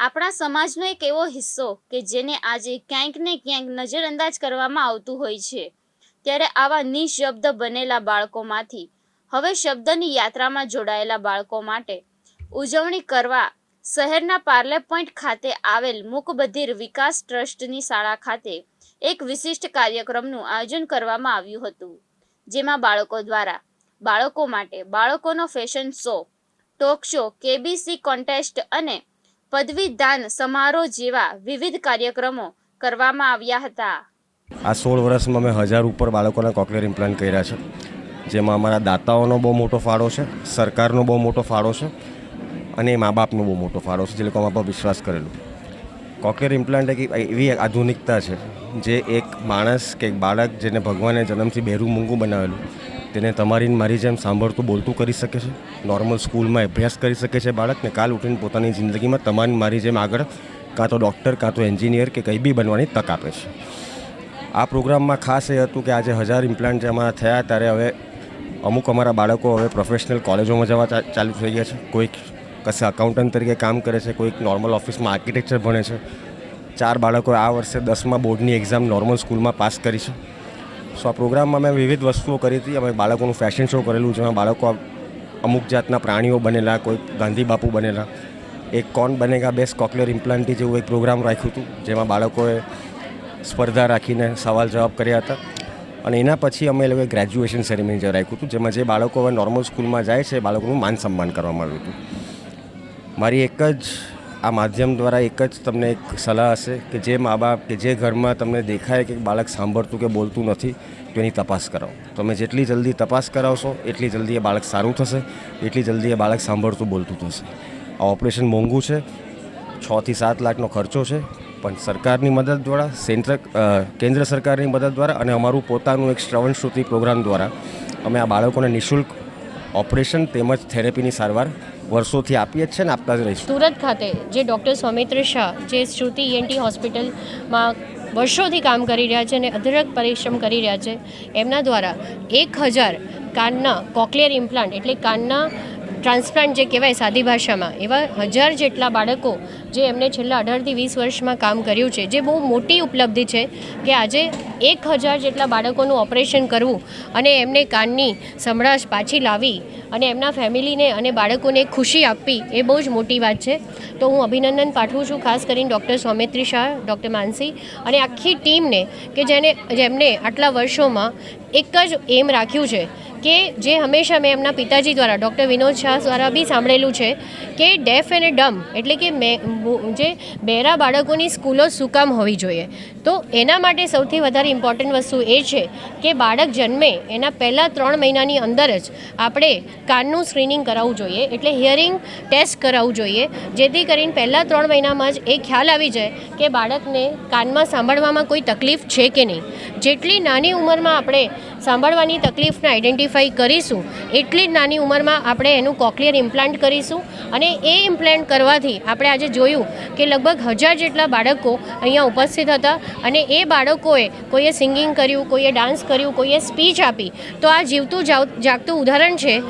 આપણા સમાજનો એક એવો હિસ્સો કે જેને આજે ક્યાંક ને ક્યાંક નજરઅંદાજ કરવામાં આવતું હોય છે. ત્યારે આવા નિશબ્દ બનેલા બાળકોમાંથી, હવે શબ્દની યાત્રામાં જોડાયેલા બાળકો માટે, ઉજવણી કરવા, શહેરના પાર્લે પોઈન્ટ ખાતે આવેલ મૂકબધિર વિકાસ ટ્રસ્ટની શાળા ખાતે એક વિશિષ્ટ કાર્યક્રમનું આયોજન કરવામાં આવ્યું હતું. જેમાં બાળકો દ્વારા, બાળકો માટે બાળકોનો fashion show, talk show, KBC contest અને પદવીદાન સમારોહ જેવા વિવિધ કાર્યક્રમો કરવામાં આવ્યા હતા. આ સોળ વર્ષમાં મેં હજાર ઉપર બાળકોના કોકલેર ઇમ્પ્લાન્ટ કર્યા છે. જેમાં અમારા દાતાઓનો બહુ મોટો ફાળો છે, સરકારનો બહુ મોટો ફાળો છે અને મા બાપનો બહુ મોટો ફાળો છે, જે લોકો અમારા પર વિશ્વાસ કરેલું. કોકલેર ઇમ્પ્લાન્ટ એક એવી આધુનિકતા છે, જે એક માણસ કે એક બાળક જેને ભગવાને જન્મથી બેરું મૂંગું બનાવેલું તેને તમારી મારી જેમ સાંભળતું બોલતું કરી શકે છે. નોર્મલ સ્કૂલમાં અભ્યાસ કરી શકે છે બાળકને કાલ ઉઠીને પોતાની જિંદગીમાં તમારી મારી જેમ આગળ કાં તો ડૉક્ટર કાં તો એન્જિનિયર કે કંઈ બી બનવાની તક આપે છે. આ પ્રોગ્રામમાં ખાસ એ હતું કે આજે હજાર ઇમ્પ્લાન્ટ જે અમારા થયા ત્યારે હવે અમુક અમારા બાળકો હવે પ્રોફેશનલ કોલેજોમાં જવા ચાલુ થઈ ગયા છે. કોઈક કશે અકાઉન્ટન્ટ તરીકે કામ કરે છે, કોઈક નોર્મલ ઓફિસમાં આર્કિટેક્ચર ભણે છે. ચાર બાળકોએ આ વર્ષે દસમા બોર્ડની એક્ઝામ નોર્મલ સ્કૂલમાં પાસ કરી છે. સો આ પ્રોગ્રામમાં મેં વિવિધ વસ્તુઓ કરી હતી. અમે બાળકોનું ફેશન શો કરેલું જેમાં બાળકો અમુક જાતના પ્રાણીઓ બનેલા, કોઈ ગાંધી બાપુ બનેલા. એક કોણ બનેગા બેસ્ટ કોકલેર ઇમ્પ્લાન્ટી જેવું એક પ્રોગ્રામ રાખ્યું હતું, જેમાં બાળકોએ સ્પર્ધા રાખીને સવાલ જવાબ કર્યા હતા. અને એના પછી અમે લોકોએ ગ્રેજ્યુએશન સેરેમની રાખ્યું હતું, જેમાં જે બાળકો હવે નોર્મલ સ્કૂલમાં જાય છે, એ બાળકોનું માન સન્માન કરવામાં આવ્યું હતું. મારી એક જ આ માધ્યમ દ્વારા એક જ તમને એક સલાહ હશે કે જે મા બાપ કે જે ઘરમાં તમને દેખાય કે બાળક સાંભળતું કે બોલતું નથી તો એની તપાસ કરાવો. તમે જેટલી જલ્દી તપાસ કરાવશો, એટલી જલ્દી એ બાળક સારું થશે, એટલી જલ્દી એ બાળક સાંભળતું બોલતું થશે. આ ઓપરેશન મોંઘું છે, છથી સાત લાખનો ખર્ચો છે, પણ સરકારની મદદ દ્વારા સેન્ટ્ર કેન્દ્ર સરકારની મદદ દ્વારા અને અમારું પોતાનું એક શ્રવણ શ્રુતિ પ્રોગ્રામ દ્વારા અમે આ બાળકોને નિઃશુલ્ક ઓપરેશન તેમજ થેરેપીની સારવાર વર્ષોથી આપીએ જ છે ને આપતા જ રહીશું. સુરત ખાતે જે ડૉક્ટર સૌમિત્ર શાહ, જે શ્રુતિ ઈએનટી હોસ્પિટલમાં વર્ષોથી કામ કરી રહ્યા છે અને અધરક પરિશ્રમ કરી રહ્યા છે, એમના દ્વારા એક હજાર કાનના કોકલિયર ઇમ્પ્લાન્ટ એટલે કાનના ટ્રાન્સપ્લાન્ટ જે કહેવાય સાદી ભાષામાં, એવા હજાર જેટલા બાળકો જે એમને છેલ્લા અઢારથી વીસ વર્ષમાં કામ કર્યું છે, જે બહુ મોટી ઉપલબ્ધિ છે કે આજે એક હજાર જેટલા બાળકોનું ઓપરેશન કરવું અને એમને કાનની સંભળાશ પાછી લાવી અને એમના ફેમિલીને અને બાળકોને ખુશી આપવી, એ બહુ જ મોટી વાત છે. તો હું અભિનંદન પાઠવું છું, ખાસ કરીને ડૉક્ટર સૌમિત્રી શાહ, ડૉક્ટર માનસી અને આખી ટીમને કે જેને, જેમને આટલા વર્ષોમાં એક જ એમ રાખ્યું છે કે જે હંમેશા મેં એમના પિતાજી દ્વારા, ડૉક્ટર વિનોદ શાહ દ્વારા બી સાંભળેલું છે કે ડેફ અને ડમ એટલે કે જે બહેરા બાળકોની સ્કૂલો શું કામ હોવી જોઈએ. તો એના માટે સૌથી વધારે ઇમ્પોર્ટન્ટ વસ્તુ એ છે કે બાળક જન્મે એના પહેલાં ત્રણ મહિનાની અંદર જ આપણે કાનનું સ્ક્રીનિંગ કરાવવું જોઈએ, એટલે હિયરિંગ ટેસ્ટ કરાવવું જોઈએ, જેથી કરીને પહેલાં ત્રણ મહિનામાં જ એ ખ્યાલ આવી જાય કે બાળકને કાનમાં સાંભળવામાં કોઈ તકલીફ છે કે નહીં. જેટલી નાની ઉંમરમાં આપણે સાંભળવાની તકલીફને આઈડેન્ટિફાઈ કરીશું, એટલી જ નાની ઉંમરમાં આપણે એનું કોકલિયર ઇમ્પ્લાન્ટ કરીશું અને એ ઇમ્પ્લાન્ટ કરવાથી આપણે આજે જોયું કે લગભગ હજાર જેટલા બાળકો અહીંયા ઉપસ્થિત હતા અને એ બાળકોએ કોઈએ સિંગિંગ કર્યું, કોઈએ ડાન્સ કર્યું, કોઈએ સ્પીચ આપી. તો આ જીવતું જાવ- જાગતું ઉદાહરણ છે